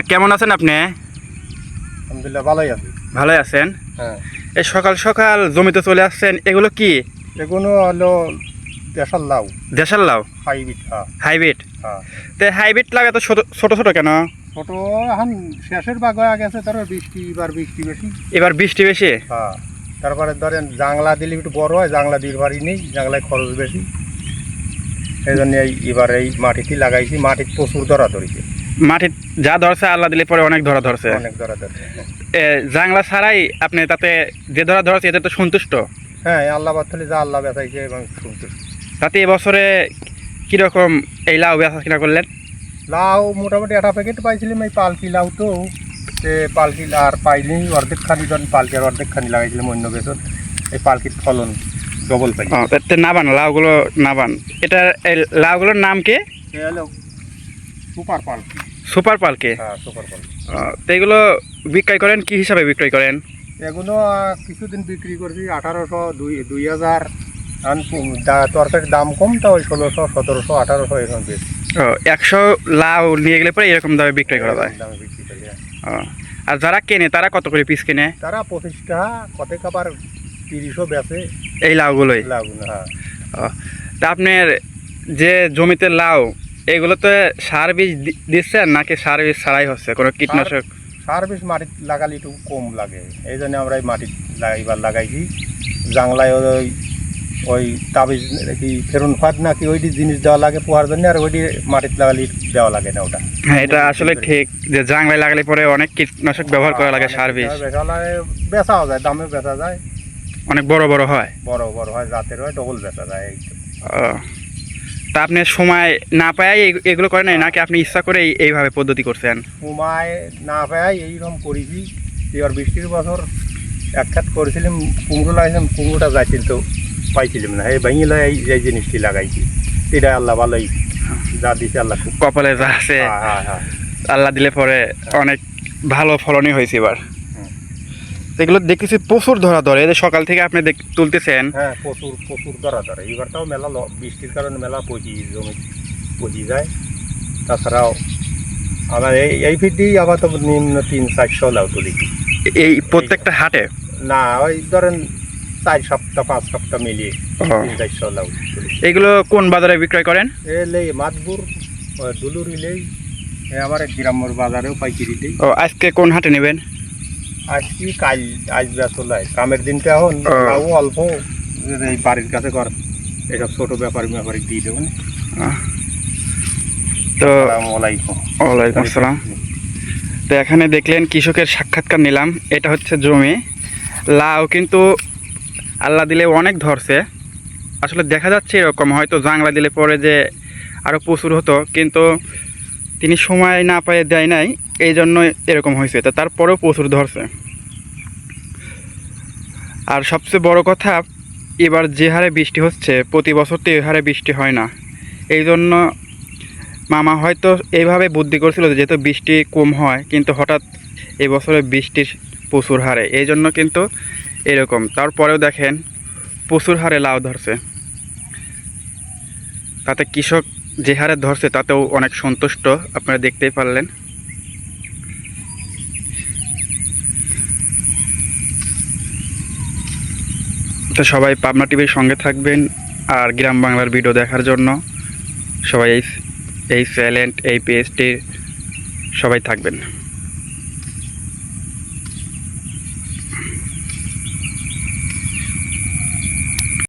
কেমন আছেন আপনি? আলহামদুলিল্লাহ ভালোই আছি। ভালোই আছেন? হ্যাঁ। এই সকাল সকাল জমিতে চলে আসছেন এগুলো কি? এগুলো হলো দেশাল লাউ। দেশাল লাউ? হাইব্রিড হ্যাঁ। হাইব্রিড? হ্যাঁ। তো হাইব্রিড লাগা তো ছোট ছোট কেন? ছোট এখন শেষের ভাগ হয়ে গেছে তার বৃষ্টি এবার বৃষ্টি বেশি। এবার বৃষ্টি বেশি? হ্যাঁ। তারপরে ধরেন জাংলা দিলে একটু বড় হয় জাংলা পারি নেই জাংলায় খরচ বেশি। এই জন্য এই এবার এই মাটিতে লাগাইছি মাটির প্রচুর ধরা ধরেছে। মাটির যা ধরছে আল্লাহ দিলে পরে অনেক ধরা ধরছে। অনেক ধরা ধরছে। এ, জাংলা ছাড়াই আপনি তাতে যে ধরা ধরছে এতে তো সন্তুষ্ট? হ্যাঁ আল্লাহ বাতলে যা আল্লাহ বেচাইছে এবং সন্তুষ্ট। তাতে এবছরে কীরকম এই লাউ বেচা কিনা করলেন? লাউ মোটামুটি একটা প্যাকেট পাইছিলাম এই পালকি লাউ তো। সে পালকি আর পাইনি অর্ধেক খানি ধরেন পালকি আর অর্ধেক খানি লাগাইছিলাম অন্য বেসর এই পালকির ফলন ডবল পাই নাবান লাউগুলো নাবান। এটা এই লাউগুলোর নাম কি? সুপার পালকি সুপার পালকে হ্যাঁ সুপার পালকি তো এগুলো বিক্রয় করেন কি হিসাবে বিক্রয় করেন? এগুলো কিছুদিন বিক্রি করছি আঠারোশো দুই দুই হাজার। তরকারির দাম কম তো ওই ষোলোশো সতেরোশো আঠারোশো এরকম বেশি। একশো লাউ নিয়ে গেলে পরে এরকম দামে বিক্রয় করা যায়? দামে বিক্রি করি হ্যাঁ। আর যারা কেনে তারা কত করে পিস কেনে? তারা পঁচিশ টাকা কত খাবার তিরিশও বেচে। এই লাউগুলোই? লাগুন হ্যাঁ। তা আপনার যে জমিতে লাউ এগুলোতে সার বীজ দি- দিচ্ছেন নাকি সার বীজ ছাড়াই হচ্ছে? কোনো কীটনাশক? সার বীজ মাটি লাগালে একটু কম লাগে। এই জন্য আমরা এই মাটি লাগাইবার লাগাইছি। জাংলায় ওই ওই তাবিজ কি ফেরুন ফাঁদ নাকি ওইটি জিনিস দেওয়া লাগে পোয়ার জন্য আর ওইটি মাটিতে লাগালে দেওয়া লাগে না ওটা। হ্যাঁ এটা আসলে ঠিক যে জাংলায় লাগালে পরে অনেক কীটনাশক ব্যবহার করা লাগে সার বীজ। বেচা বেচাও যায় দামে বেচা যায়। অনেক বড় বড় হয়। বড় বড় হয় জাতের হয় ডবল বেচা যায় এই তো। আপনি সময় না পায় এগুলো করেন নাই? নাকি আপনি ইচ্ছা করে এইভাবে পদ্ধতি করছেন? সময় না পাই এইরকম করেছি। এবার বৃষ্টির বছর এক খাত করেছিলাম কুমড়ো লাগাইছিলাম কুমড়োটা যাইছিল তো পাইছিলাম না। এই ভেঙে এই এই জিনিসটি লাগাইছি। এটা আল্লাহ ভালোই যা দিছে আল্লাহ খুব কপালে যা আছে। হ্যাঁ হ্যাঁ হ্যাঁ। আল্লাহ দিলে পরে অনেক ভালো ফলনই হয়েছে এবার। এগুলো দেখতেছি প্রচুর ধরা ধরে যে সকাল থেকে আপনি তুলতেছেন। হ্যাঁ প্রচুর প্রচুর ধরা ধরে। এবারটাও মেলা বৃষ্টির কারণে মেলা পচি জমি পচি যায়। তাছাড়াও আমার এই এই ফিটি আবার তো নিম্ন তিন চারশো লাউ তুলেছি এই প্রত্যেকটা হাটে? না ওই ধরেন চার সপ্তাহ পাঁচ সপ্তাহ মিলিয়ে তিন চারশো লাউ তুলেছি এগুলো কোন বাজারে বিক্রয় করেন? এলেই মাতপুর দুলুর ইলেই আমার গ্রামের বাজারেও পাইকারি দিই ও আজকে কোন হাটে নেবেন? আজ কাল কামের দিনটা এখন। ও। লাউ অল্প। এই বাড়ির কাছে কর এসব ছোট ব্যাপারী ব্যাপারী দিয়ে দেবেন তো ওয়ালাইকুম আসসালাম। তো এখানে দেখলেন কৃষকের সাক্ষাৎকার নিলাম। এটা হচ্ছে জমি। লাউ কিন্তু আল্লাহ দিলে অনেক ধরছে। আসলে দেখা যাচ্ছে এরকম। হয়তো জাংলা দিলে পরে যে আরও প্রচুর হতো। কিন্তু তিনি সময় না পেয়ে দেয় নাই এই জন্য এরকম হয়েছে। তো তারপরেও প্রচুর ধরছে। আর সবচেয়ে বড় কথা, এবার যে হারে বৃষ্টি হচ্ছে, প্রতি বছর তো এই হারে বৃষ্টি হয় না। এই জন্য মামা হয়তো এইভাবে বুদ্ধি করছিল যেহেতু বৃষ্টি কম হয়, কিন্তু হঠাৎ এবছরে বৃষ্টির প্রচুর হারে। এই জন্য কিন্তু এরকম। তারপরেও দেখেন, প্রচুর হারে লাউ ধরছে। তাতে কৃষক যে হারে ধরছে তাতেও অনেক সন্তুষ্ট, আপনারা দেখতেই পারলেন। তো সবাই পাবনা টিভির সঙ্গে থাকবেন আর গ্রাম বাংলার ভিডিও দেখার জন্য। সবাই এই এই এই পেজটির সবাই থাকবেন।